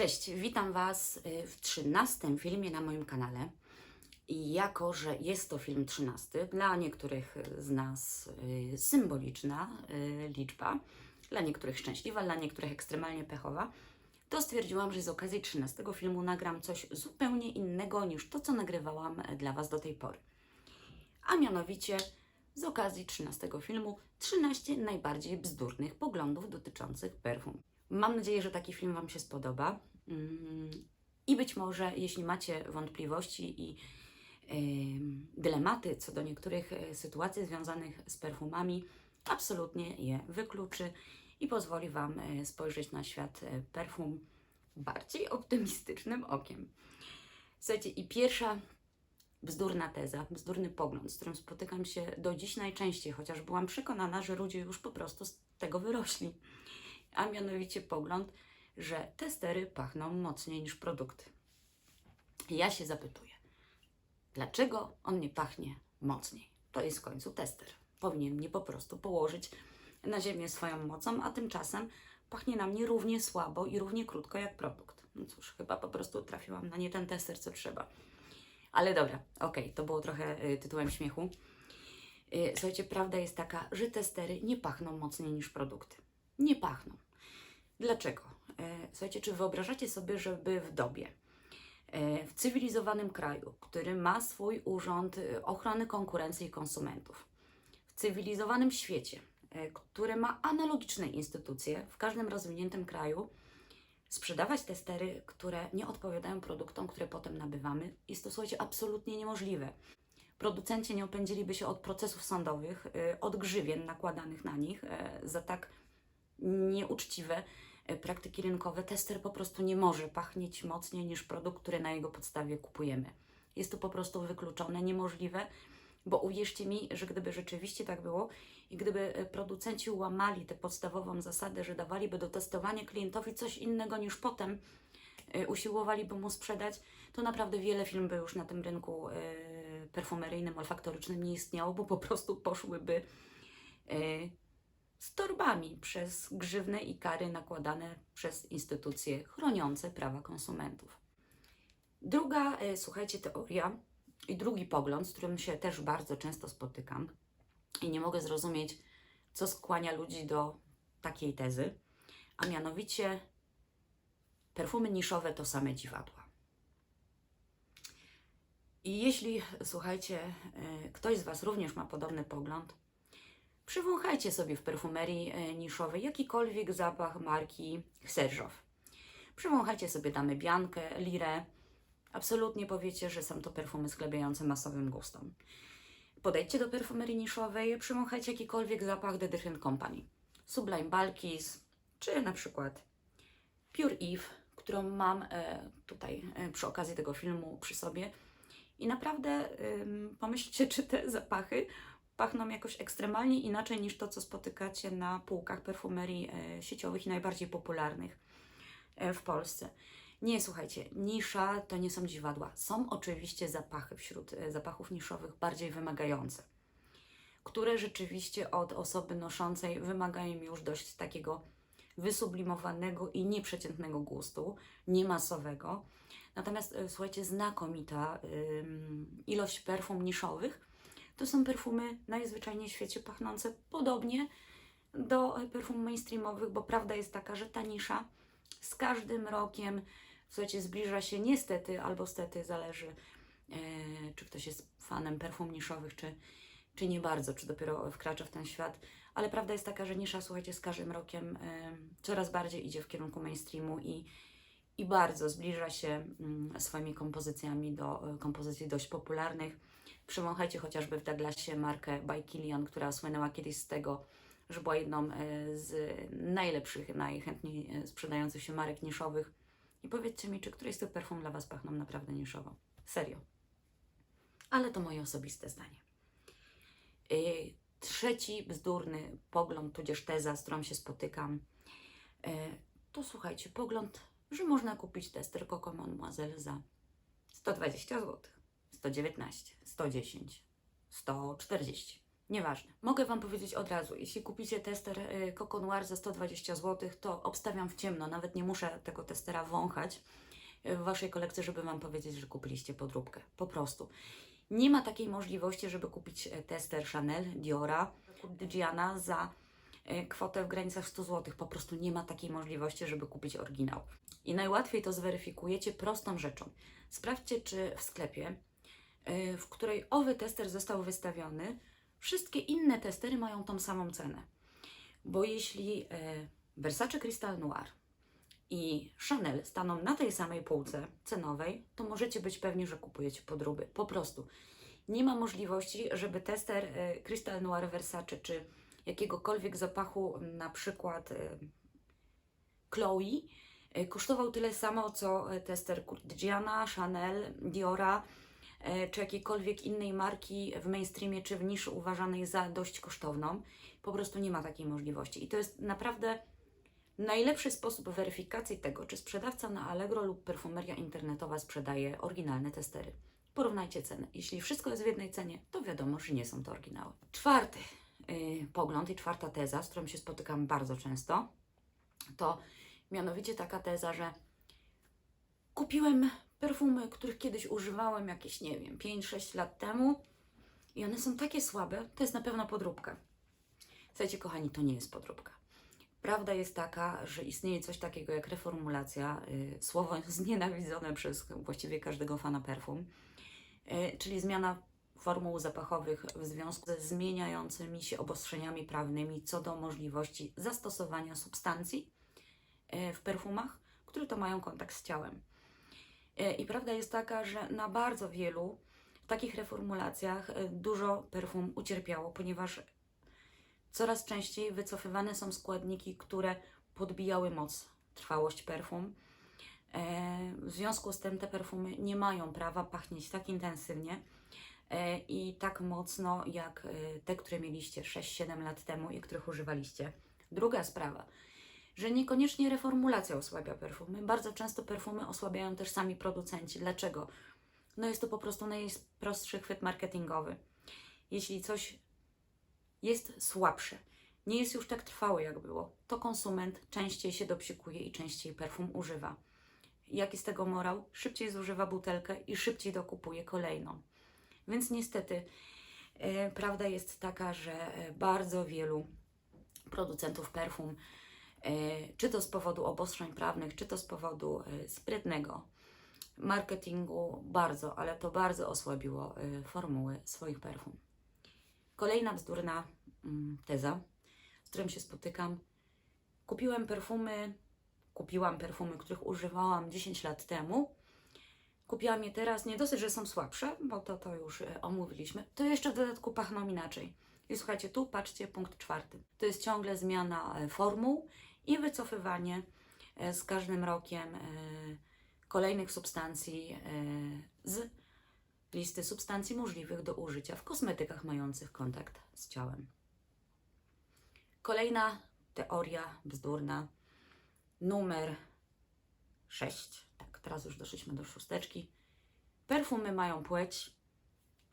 Cześć, witam Was y, w 13 filmie na moim kanale. I jako, że jest to film 13, dla niektórych z nas y, symboliczna y, liczba, dla niektórych szczęśliwa, dla niektórych ekstremalnie pechowa, to stwierdziłam, że z okazji 13 filmu nagram coś zupełnie innego niż to, co nagrywałam dla Was do tej pory. A mianowicie z okazji 13 filmu 13 najbardziej bzdurnych poglądów dotyczących perfum. Mam nadzieję, że taki film Wam się spodoba. Mm, I być może, jeśli macie wątpliwości i em, dylematy co do niektórych e, sytuacji związanych z perfumami, absolutnie je wykluczy i pozwoli Wam e, spojrzeć na świat e, perfum bardziej optymistycznym okiem. Słuchajcie, i pierwsza bzdurna teza, bzdurny pogląd, z którym spotykam się do dziś najczęściej, chociaż byłam przekonana, że ludzie już po prostu z tego wyrośli. A mianowicie pogląd, że testery pachną mocniej niż produkty. Ja się zapytuję, dlaczego on nie pachnie mocniej? To jest w końcu tester. Powinien mnie po prostu położyć na ziemię swoją mocą, a tymczasem pachnie na mnie równie słabo i równie krótko jak produkt. No cóż, chyba po prostu trafiłam na nie ten tester, co trzeba. Ale dobra, okej, to było trochę y, tytułem śmiechu. Y, słuchajcie, prawda jest taka, że testery nie pachną mocniej niż produkty. Nie pachną. Dlaczego? E, Słuchajcie, czy wyobrażacie sobie, żeby w dobie, e, w cywilizowanym kraju, który ma swój urząd e, ochrony konkurencji i konsumentów, w cywilizowanym świecie, który ma analogiczne instytucje w każdym rozwiniętym kraju, sprzedawać testery, które nie odpowiadają produktom, które potem nabywamy, jest to, słuchajcie, absolutnie niemożliwe. Producenci nie opędziliby się od procesów sądowych, od grzywien nakładanych na nich za tak nieuczciwe praktyki rynkowe. Tester po prostu nie może pachnieć mocniej niż produkt, który na jego podstawie kupujemy. Jest to po prostu wykluczone, niemożliwe, bo uwierzcie mi, że gdyby rzeczywiście tak było i gdyby e, producenci łamali tę podstawową zasadę, że dawaliby do testowania klientowi coś innego niż potem e, usiłowaliby mu sprzedać, to naprawdę wiele firm by już na tym rynku e, perfumeryjnym, olfaktorycznym nie istniało, bo po prostu poszłyby e, z torbami przez grzywne i kary nakładane przez instytucje chroniące prawa konsumentów. Druga, e, słuchajcie, teoria i drugi pogląd, z którym się też bardzo często spotykam i nie mogę zrozumieć, co skłania ludzi do takiej tezy, a mianowicie perfumy niszowe to same dziwadła. I jeśli, słuchajcie, e, ktoś z Was również ma podobny pogląd, Przywąchajcie sobie w perfumerii e, niszowej jakikolwiek zapach marki Serżow. Przywąchajcie sobie Damy Biankę, Lirę. Absolutnie powiecie, że są to perfumy sklebiające masowym gustom. Podejdźcie do perfumerii niszowej, przywąchajcie jakikolwiek zapach The Different Company. Sublime Balkis, czy na przykład Pure Eve, którą mam e, tutaj e, przy okazji tego filmu przy sobie. I naprawdę pomyślcie, czy te zapachy pachną jakoś ekstremalnie inaczej niż to, co spotykacie na półkach perfumerii e, sieciowych i najbardziej popularnych e, w Polsce. Nie, słuchajcie, nisza to nie są dziwadła. Są oczywiście zapachy wśród e, zapachów niszowych bardziej wymagające, które rzeczywiście od osoby noszącej wymagają już dość takiego wysublimowanego i nieprzeciętnego gustu, niemasowego. Natomiast słuchajcie, znakomita ilość perfum niszowych to są perfumy najzwyczajniej w świecie pachnące podobnie do e, perfum mainstreamowych, bo prawda jest taka, że ta nisza z każdym rokiem, słuchajcie, zbliża się niestety albo stety, zależy e, czy ktoś jest fanem perfum niszowych, czy, czy nie bardzo, czy dopiero wkracza w ten świat, ale prawda jest taka, że nisza, słuchajcie, z każdym rokiem e, coraz bardziej idzie w kierunku mainstreamu i, i bardzo zbliża się mm, swoimi kompozycjami do kompozycji dość popularnych. Przywąchajcie chociażby w Douglasie markę By która słynęła kiedyś z tego, że była jedną e, z najlepszych, najchętniej e, sprzedających się marek niszowych. I powiedzcie mi, czy któreś z tych perfum dla Was pachną naprawdę niszowo? Serio. Ale to moje osobiste zdanie. E, Trzeci bzdurny pogląd, tudzież teza, z którą się spotykam, to słuchajcie, pogląd, że można kupić tester Coco Mademoiselle za 120 zł, 119, 110, 140. Nieważne. Mogę Wam powiedzieć od razu, jeśli kupicie tester y, Coco Noir za 120 zł, to obstawiam w ciemno, nawet nie muszę tego testera wąchać y, w Waszej kolekcji, żeby Wam powiedzieć, że kupiliście podróbkę. Po prostu. Nie ma takiej możliwości, żeby kupić e, tester Chanel, Diora, Diana za e, kwotę w granicach 100 zł. Po prostu nie ma takiej możliwości, żeby kupić oryginał. I najłatwiej to zweryfikujecie prostą rzeczą. Sprawdźcie, czy w sklepie, w której owy tester został wystawiony, wszystkie inne testery mają tą samą cenę. Bo jeśli e, Versace Crystal Noir i Chanel staną na tej samej półce cenowej, to możecie być pewni, że kupujecie podróby. Po prostu. Nie ma możliwości, żeby tester e, Crystal Noir Versace czy jakiegokolwiek zapachu, na przykład Chloe, kosztował tyle samo, co tester Gianna, Chanel, Diora czy jakiejkolwiek innej marki w mainstreamie czy w niszy uważanej za dość kosztowną. Po prostu nie ma takiej możliwości. I to jest naprawdę najlepszy sposób weryfikacji tego, czy sprzedawca na Allegro lub perfumeria internetowa sprzedaje oryginalne testery. Porównajcie ceny. Jeśli wszystko jest w jednej cenie, to wiadomo, że nie są to oryginały. Czwarty yy, pogląd i czwarta teza, z którą się spotykam bardzo często, to mianowicie taka teza, że kupiłem perfumy, których kiedyś używałem jakieś, nie wiem, 5-6 lat temu i one są takie słabe, to jest na pewno podróbka. Słuchajcie, kochani, to nie jest podróbka. Prawda jest taka, że istnieje coś takiego jak reformulacja, y, słowo znienawidzone przez właściwie każdego fana perfum, y, czyli zmiana formuł zapachowych w związku ze zmieniającymi się obostrzeniami prawnymi co do możliwości zastosowania substancji y, w perfumach, które to mają kontakt z ciałem. Y, I prawda jest taka, że na bardzo wielu takich reformulacjach y, dużo perfum ucierpiało, ponieważ coraz częściej wycofywane są składniki, które podbijały moc, trwałość perfum. E, W związku z tym te perfumy nie mają prawa pachnieć tak intensywnie e, i tak mocno jak e, te, które mieliście 6-7 lat temu i których używaliście. Druga sprawa, że niekoniecznie reformulacja osłabia perfumy. Bardzo często perfumy osłabiają też sami producenci. Dlaczego? No jest to po prostu najprostszy chwyt marketingowy. Jeśli coś jest słabsze, nie jest już tak trwałe jak było, to konsument częściej się dopsikuje i częściej perfum używa. Jaki z tego morał? Szybciej zużywa butelkę i szybciej dokupuje kolejną. Więc niestety e, prawda jest taka, że e, bardzo wielu producentów perfum, czy to z powodu obostrzeń prawnych, czy to z powodu e, sprytnego marketingu, bardzo, ale to bardzo osłabiło e, formuły swoich perfum. Kolejna bzdurna mm, teza, z którą się spotykam. Kupiłem perfumy, kupiłam perfumy, których używałam 10 lat temu. Kupiłam je teraz, nie dosyć, że są słabsze, bo to, to już e, omówiliśmy, to jeszcze w dodatku pachną inaczej. I słuchajcie, tu patrzcie, punkt czwarty. To jest ciągle zmiana e, formuł i wycofywanie e, z każdym rokiem e, kolejnych substancji e, z listy substancji możliwych do użycia w kosmetykach mających kontakt z ciałem. Kolejna teoria bzdurna, numer 6. Tak, teraz już doszliśmy do szósteczki. Perfumy mają płeć.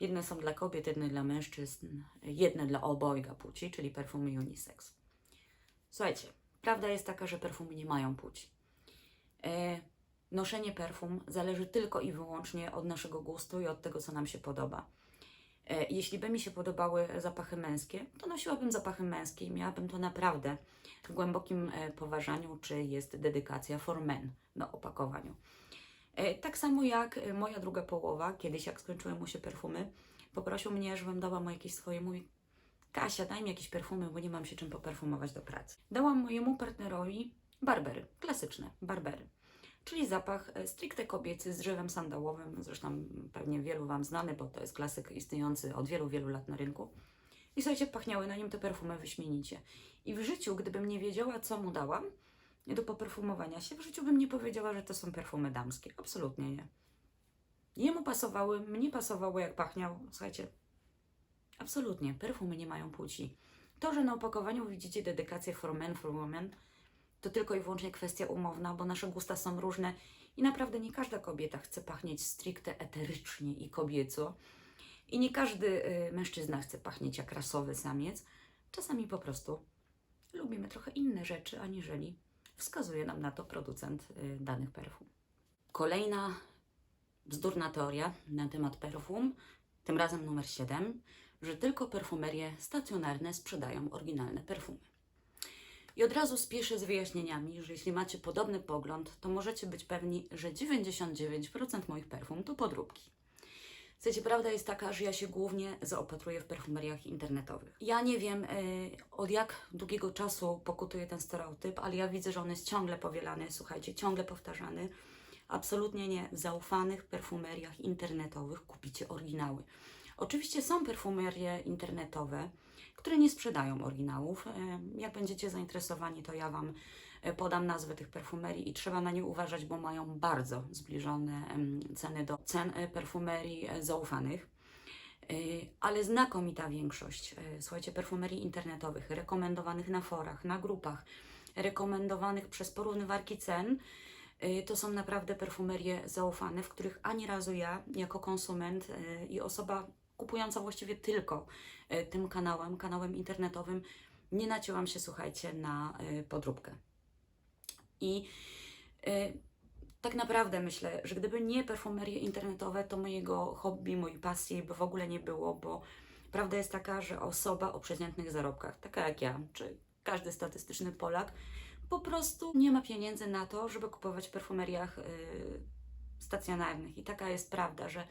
Jedne są dla kobiet, jedne dla mężczyzn, jedne dla obojga płci, czyli perfumy unisex. Słuchajcie, prawda jest taka, że perfumy nie mają płci. E, noszenie perfum zależy tylko i wyłącznie od naszego gustu i od tego, co nam się podoba. E, Jeśli by mi się podobały zapachy męskie, to nosiłabym zapachy męskie i miałabym to naprawdę w głębokim e, poważaniu, czy jest dedykacja for men na opakowaniu. Tak samo jak moja druga połowa, kiedyś jak skończyły mu się perfumy, poprosił mnie, żebym dała mu jakieś swoje, mówi Kasia, daj mi jakieś perfumy, bo nie mam się czym poperfumować do pracy. Dałam mojemu partnerowi barbery, klasyczne barbery czyli zapach e, stricte kobiecy z drzewem sandałowym, zresztą pewnie wielu Wam znany, bo to jest klasyk istniejący od wielu, wielu lat na rynku. I słuchajcie, pachniały na nim te perfumy wyśmienicie. I w życiu, gdybym nie wiedziała, co mu dałam do poperfumowania się, w życiu bym nie powiedziała, że to są perfumy damskie. Absolutnie nie. Jemu pasowały, mnie pasowało, jak pachniał. Słuchajcie, absolutnie, perfumy nie mają płci. To, że na opakowaniu widzicie dedykację for men, for women, to tylko i wyłącznie kwestia umowna, bo nasze gusta są różne i naprawdę nie każda kobieta chce pachnieć stricte eterycznie i kobieco. I nie każdy y, mężczyzna chce pachnieć jak rasowy samiec. Czasami po prostu lubimy trochę inne rzeczy, aniżeli wskazuje nam na to producent y, danych perfum. Kolejna bzdurna teoria na temat perfum, tym razem numer 7, że tylko perfumerie stacjonarne sprzedają oryginalne perfumy. I od razu spieszę z wyjaśnieniami, że jeśli macie podobny pogląd, to możecie być pewni, że 99% moich perfum to podróbki. Słuchajcie, prawda jest taka, że ja się głównie zaopatruję w perfumeriach internetowych. Ja nie wiem, y, od jak długiego czasu pokutuje ten stereotyp, ale ja widzę, że on jest ciągle powielany, słuchajcie, ciągle powtarzany. Absolutnie nie. W zaufanych perfumeriach internetowych kupicie oryginały. Oczywiście są perfumerie internetowe, które nie sprzedają oryginałów. E, Jak będziecie zainteresowani, to ja Wam e, podam nazwę tych perfumerii i trzeba na nie uważać, bo mają bardzo zbliżone ceny do cen e, perfumerii zaufanych. Ale znakomita większość, słuchajcie, perfumerii internetowych, rekomendowanych na forach, na grupach, rekomendowanych przez porównywarki cen, to są naprawdę perfumerie zaufane, w których ani razu ja, jako konsument i osoba kupująca właściwie tylko y, tym kanałem, kanałem internetowym, nie nacięłam się, słuchajcie, na y, podróbkę. I y, tak naprawdę myślę, że gdyby nie perfumerie internetowe, to mojego hobby, mojej pasji by w ogóle nie było, bo prawda jest taka, że osoba o przeciętnych zarobkach, taka jak ja, czy każdy statystyczny Polak, po prostu nie ma pieniędzy na to, żeby kupować w perfumeriach stacjonarnych. I taka jest prawda, że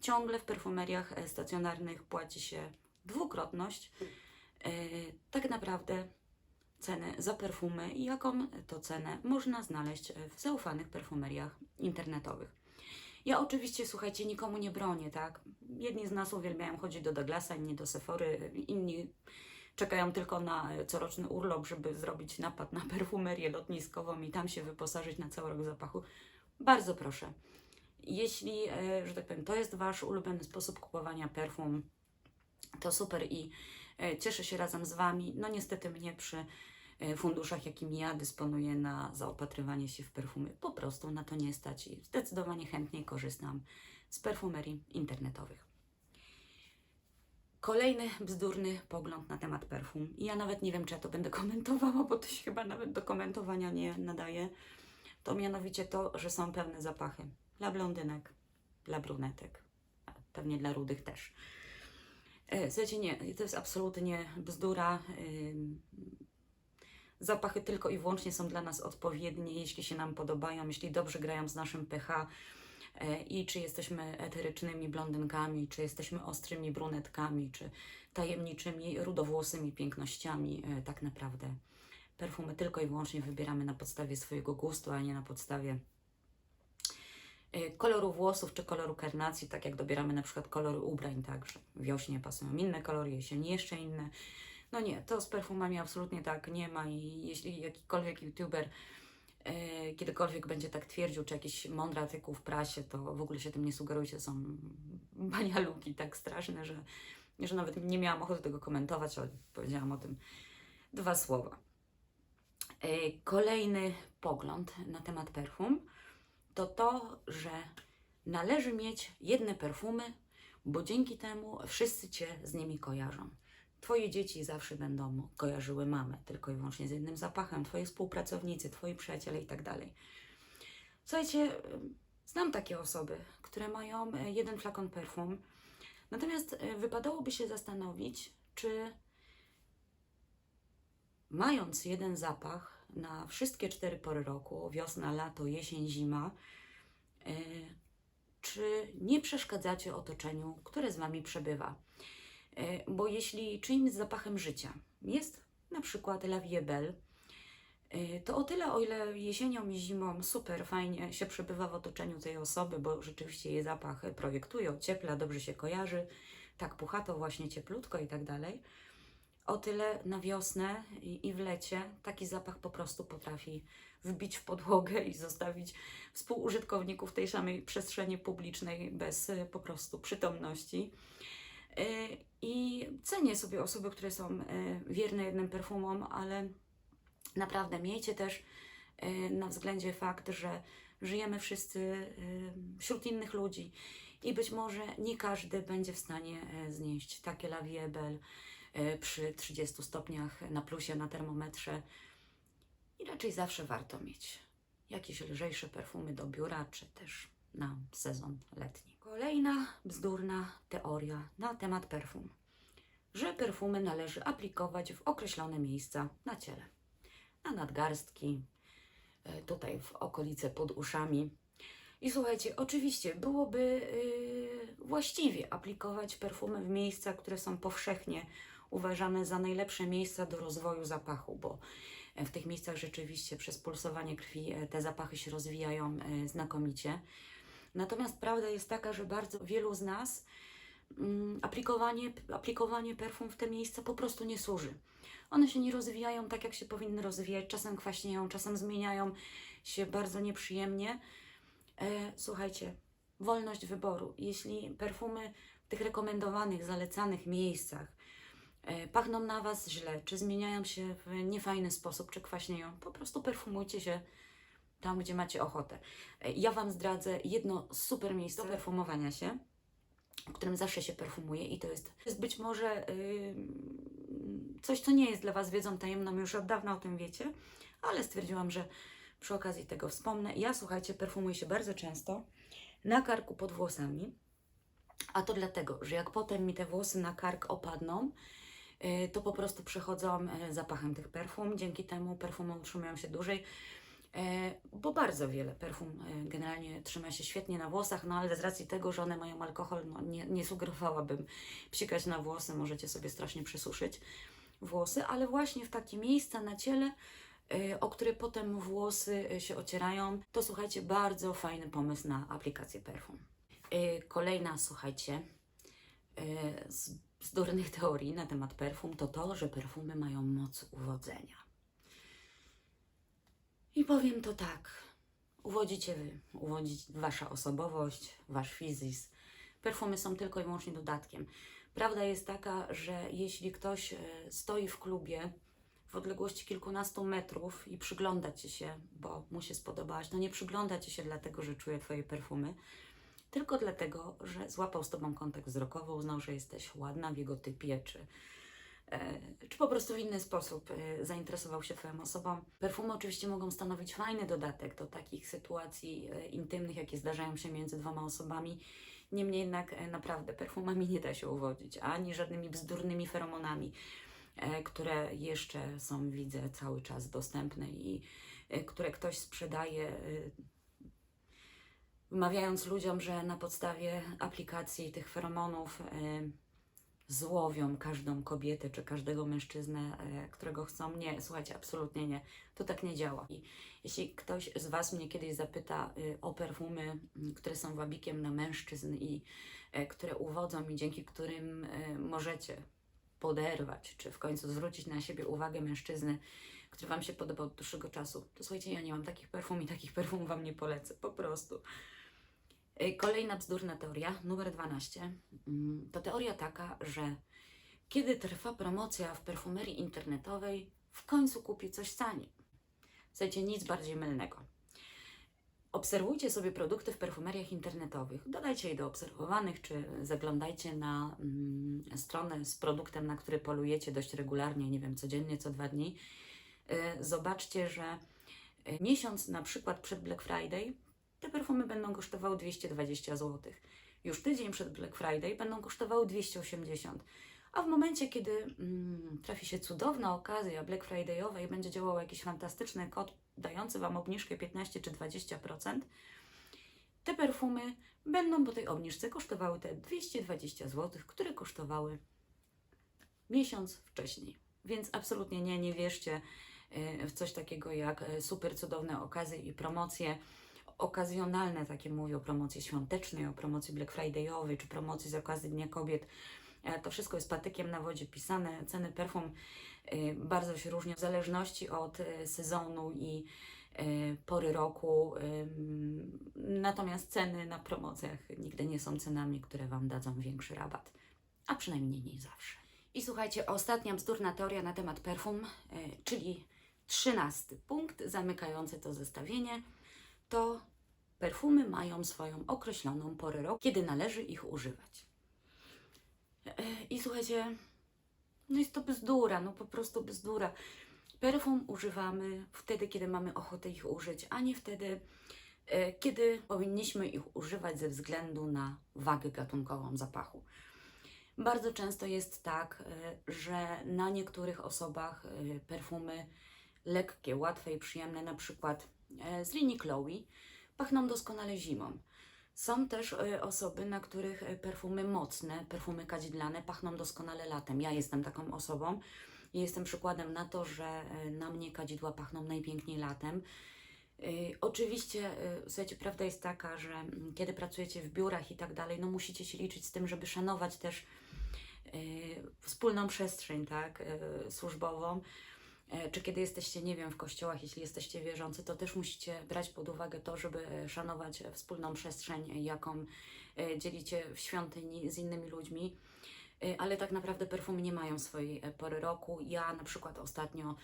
ciągle w perfumeriach e, stacjonarnych płaci się dwukrotność. Y, tak naprawdę ceny za perfumy i jaką to cenę można znaleźć w zaufanych perfumeriach internetowych. Ja oczywiście, słuchajcie, nikomu nie bronię, tak? Jedni z nas uwielbiają chodzić do Douglasa, inni do Sephory, inni czekają tylko na e, coroczny urlop, żeby zrobić napad na perfumerię lotniskową i tam się wyposażyć na cały rok zapachu. Bardzo proszę. Jeśli, e, że tak powiem, to jest Wasz ulubiony sposób kupowania perfum, to super i e, cieszę się razem z Wami. No niestety mnie przy e, funduszach, jakimi ja dysponuję na zaopatrywanie się w perfumy, po prostu na to nie stać i zdecydowanie chętnie korzystam z perfumerii internetowych. Kolejny bzdurny pogląd na temat perfum. I ja nawet nie wiem, czy ja to będę komentowała, bo to się chyba nawet do komentowania nie nadaje. To mianowicie to, że są pewne zapachy dla blondynek, dla brunetek, pewnie dla rudych też. E, Słuchajcie, nie, to jest absolutnie bzdura. Ym, Zapachy tylko i wyłącznie są dla nas odpowiednie, jeśli się nam podobają, jeśli dobrze grają z naszym pH e, i czy jesteśmy eterycznymi blondynkami, czy jesteśmy ostrymi brunetkami, czy tajemniczymi rudowłosymi pięknościami. E, Tak naprawdę perfumy tylko i wyłącznie wybieramy na podstawie swojego gustu, a nie na podstawie e, koloru włosów czy koloru karnacji, tak jak dobieramy na przykład kolory ubrań, tak, że wiośnie pasują inne kolory, jesieni jeszcze inne. No nie, to z perfumami absolutnie tak nie ma i jeśli jakikolwiek youtuber e, kiedykolwiek będzie tak twierdził, czy jakiś mądry artykuł w prasie, to w ogóle się tym nie sugerujcie, są banialuki tak straszne, że, że nawet nie miałam ochoty tego komentować, ale powiedziałam o tym dwa słowa. E, Kolejny pogląd na temat perfum to to, że należy mieć jedne perfumy, bo dzięki temu wszyscy Cię z nimi kojarzą. Twoje dzieci zawsze będą kojarzyły mamę tylko i wyłącznie z jednym zapachem, Twoi współpracownicy, Twoi przyjaciele i tak dalej. Słuchajcie, znam takie osoby, które mają e, jeden flakon perfum, natomiast e, wypadałoby się zastanowić, czy mając jeden zapach na wszystkie cztery pory roku wiosna, lato, jesień, zima e, czy nie przeszkadzacie otoczeniu, które z Wami przebywa. E, Bo jeśli czyimś zapachem życia jest na przykład La Vie Belle, e, to o tyle, o ile jesienią i zimą super fajnie się przebywa w otoczeniu tej osoby, bo rzeczywiście jej zapach projektuje, ociepla, dobrze się kojarzy, tak puchato właśnie, cieplutko i tak dalej, o tyle na wiosnę i, w lecie taki zapach po prostu potrafi wbić w podłogę i zostawić współużytkowników tej samej przestrzeni publicznej bez e, po prostu przytomności. E, I cenię sobie osoby, które są e, wierne jednym perfumom, ale naprawdę miejcie też na względzie fakt, że żyjemy wszyscy wśród innych ludzi i być może nie każdy będzie w stanie znieść takie La E, przy 30 stopniach na plusie na termometrze. I raczej zawsze warto mieć jakieś lżejsze perfumy do biura, czy też na sezon letni. Kolejna bzdurna teoria na temat perfum, że perfumy należy aplikować w określone miejsca na ciele. Na nadgarstki, e, tutaj w okolice pod uszami. I słuchajcie, oczywiście byłoby yy, właściwie aplikować perfumy w miejsca, które są powszechnie uważane za najlepsze miejsca do rozwoju zapachu, bo e, w tych miejscach rzeczywiście przez pulsowanie krwi e, te zapachy się rozwijają e, znakomicie. Natomiast prawda jest taka, że bardzo wielu z nas mm, aplikowanie, aplikowanie perfum w te miejsca po prostu nie służy. One się nie rozwijają tak, jak się powinny rozwijać. Czasem kwaśnieją, czasem zmieniają się bardzo nieprzyjemnie. Słuchajcie, wolność wyboru. Jeśli perfumy w tych rekomendowanych, zalecanych miejscach pachną na Was źle, czy zmieniają się w niefajny sposób, czy kwaśnieją, po prostu perfumujcie się tam, gdzie macie ochotę. E, Ja Wam zdradzę jedno super miejsce do perfumowania się, w którym zawsze się perfumuje i to jest, jest być może yy, coś, co nie jest dla Was wiedzą tajemną, już od dawna o tym wiecie, ale stwierdziłam, że przy okazji tego wspomnę. Ja, słuchajcie, perfumuję się bardzo często na karku pod włosami, a to dlatego, że jak potem mi te włosy na kark opadną, to po prostu przechodzą yy, zapachem tych perfum. Dzięki temu perfumy utrzymują się dłużej. E, bo bardzo wiele perfum generalnie trzyma się świetnie na włosach, no ale z racji tego, że one mają alkohol, no nie, nie sugerowałabym psikać na włosy, możecie sobie strasznie przesuszyć włosy, ale właśnie w takie miejsca na ciele, o które potem włosy się ocierają, to słuchajcie, bardzo fajny pomysł na aplikację perfum. Kolejna, słuchajcie, z bzdurnych teorii na temat perfum to to, że perfumy mają moc uwodzenia. I powiem to tak. Uwodzicie wy, uwodzi wasza osobowość, wasz fizis. Perfumy są tylko i wyłącznie dodatkiem. Prawda jest taka, że jeśli ktoś e, stoi w klubie w odległości kilkunastu metrów i przygląda ci się, bo mu się spodobałaś, to nie przygląda ci się dlatego, że czuje twoje perfumy, tylko dlatego, że złapał z tobą kontakt wzrokowy, uznał, że jesteś ładna w jego typie, czy e, czy po prostu w inny sposób e, zainteresował się Twoją osobą. Perfumy oczywiście mogą stanowić fajny dodatek do takich sytuacji e, intymnych, jakie zdarzają się między dwoma osobami. Niemniej jednak naprawdę perfumami nie da się uwodzić, ani żadnymi bzdurnymi feromonami, które jeszcze są, widzę, cały czas dostępne i które ktoś sprzedaje, wmawiając ludziom, że na podstawie aplikacji tych feromonów e, złowią każdą kobietę czy każdego mężczyznę, e, którego chcą. Nie, słuchajcie, absolutnie nie. To tak nie działa. I jeśli ktoś z Was mnie kiedyś zapyta y, o perfumy, które są wabikiem na mężczyzn i które uwodzą i dzięki którym możecie poderwać, czy w końcu zwrócić na siebie uwagę mężczyzny, który Wam się podoba od dłuższego czasu, to słuchajcie, ja nie mam takich perfum i takich perfum Wam nie polecę, po prostu. Y, Kolejna bzdurna teoria, numer 12, mm, to teoria taka, że kiedy trwa promocja w perfumerii internetowej, w końcu kupi coś taniej. Słuchajcie, nic bardziej mylnego. Obserwujcie sobie produkty w perfumeriach internetowych, dodajcie je do obserwowanych, czy zaglądajcie na mm, stronę z produktem, na który polujecie dość regularnie, nie wiem, codziennie, co dwa dni. Y, Zobaczcie, że y, miesiąc na przykład przed Black Friday te perfumy będą kosztowały 220 zł. Już tydzień przed Black Friday będą kosztowały 280. A w momencie, kiedy mm, trafi się cudowna okazja Black Friday'owa i będzie działał jakiś fantastyczny kod dający Wam obniżkę 15 czy 20%, te perfumy będą po tej obniżce kosztowały te 220 zł, które kosztowały miesiąc wcześniej. Więc absolutnie nie, nie wierzcie e, w coś takiego jak e, super cudowne okazje i promocje okazjonalne, takie mówię o promocji świątecznej, o promocji Black Friday'owej, czy promocji z okazji Dnia Kobiet. E, To wszystko jest patykiem na wodzie pisane. Ceny perfum e, bardzo się różnią w zależności od e, sezonu i pory roku. Natomiast ceny na promocjach nigdy nie są cenami, które Wam dadzą większy rabat, a przynajmniej nie zawsze. I słuchajcie, ostatnia bzdurna teoria na temat perfum, czyli trzynasty punkt zamykający to zestawienie, to perfumy mają swoją określoną porę roku, kiedy należy ich używać. E, I słuchajcie, no jest to bzdura, no po prostu bzdura. Perfum używamy wtedy, kiedy mamy ochotę ich użyć, a nie wtedy, e, kiedy powinniśmy ich używać ze względu na wagę gatunkową zapachu. Bardzo często jest tak, e, że na niektórych osobach perfumy lekkie, łatwe i przyjemne, na przykład z linii Chloe, pachną doskonale zimą. Są też e, osoby, na których e, perfumy mocne, perfumy kadzidlane pachną doskonale latem. Ja jestem taką osobą i jestem przykładem na to, że e, na mnie kadzidła pachną najpiękniej latem. Oczywiście, słuchajcie, prawda jest taka, że kiedy pracujecie w biurach i tak dalej, no musicie się liczyć z tym, żeby szanować też wspólną przestrzeń, tak, służbową. E, Czy kiedy jesteście, nie wiem, w kościołach, jeśli jesteście wierzący, to też musicie brać pod uwagę to, żeby szanować wspólną przestrzeń, jaką e, dzielicie w świątyni z innymi ludźmi. E, Ale tak naprawdę perfumy nie mają swojej pory roku. Ja na przykład ostatnio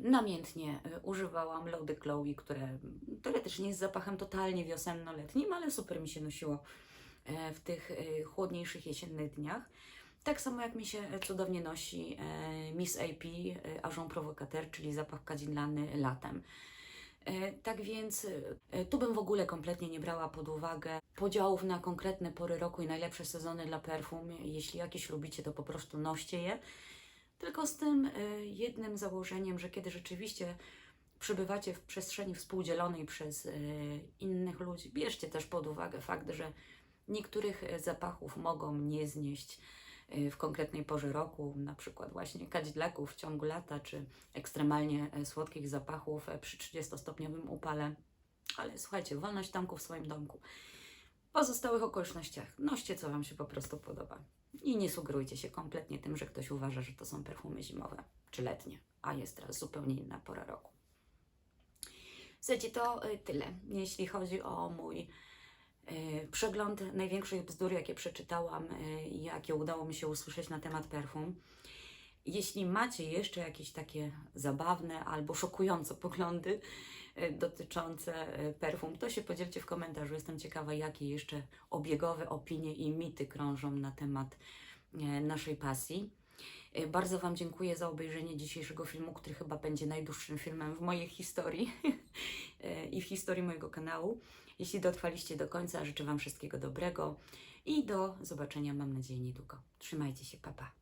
namiętnie używałam Lody Chloe, które teoretycznie jest zapachem totalnie wiosenno-letnim, ale super mi się nosiło w tych chłodniejszych jesiennych dniach. Tak samo jak mi się cudownie nosi e, Miss AP e, Agent Provocateur, czyli zapach kadzidlany latem. E, Tak więc e, tu bym w ogóle kompletnie nie brała pod uwagę podziałów na konkretne pory roku i najlepsze sezony dla perfum. Jeśli jakieś lubicie, to po prostu noście je. Tylko z tym e, jednym założeniem, że kiedy rzeczywiście przebywacie w przestrzeni współdzielonej przez e, innych ludzi, bierzcie też pod uwagę fakt, że niektórych e, zapachów mogą nie znieść e, w konkretnej porze roku, na przykład właśnie kadzidlaków w ciągu lata, czy ekstremalnie e, słodkich zapachów e, przy 30-stopniowym upale. Ale słuchajcie, wolność tamku w swoim domku. W pozostałych okolicznościach noście, co Wam się po prostu podoba. I nie sugerujcie się kompletnie tym, że ktoś uważa, że to są perfumy zimowe czy letnie, a jest teraz zupełnie inna pora roku. Słuchajcie, to y, tyle, jeśli chodzi o mój y, przegląd największych bzdur, jakie przeczytałam y, i jakie udało mi się usłyszeć na temat perfum. Jeśli macie jeszcze jakieś takie zabawne albo szokujące poglądy y, dotyczące y, perfum, to się podzielcie w komentarzu. Jestem ciekawa, jakie jeszcze obiegowe opinie i mity krążą na temat y, naszej pasji. Y, Bardzo Wam dziękuję za obejrzenie dzisiejszego filmu, który chyba będzie najdłuższym filmem w mojej historii y, i w historii mojego kanału. Jeśli dotrwaliście do końca, życzę Wam wszystkiego dobrego i do zobaczenia, mam nadzieję, niedługo. Trzymajcie się, papa. Pa.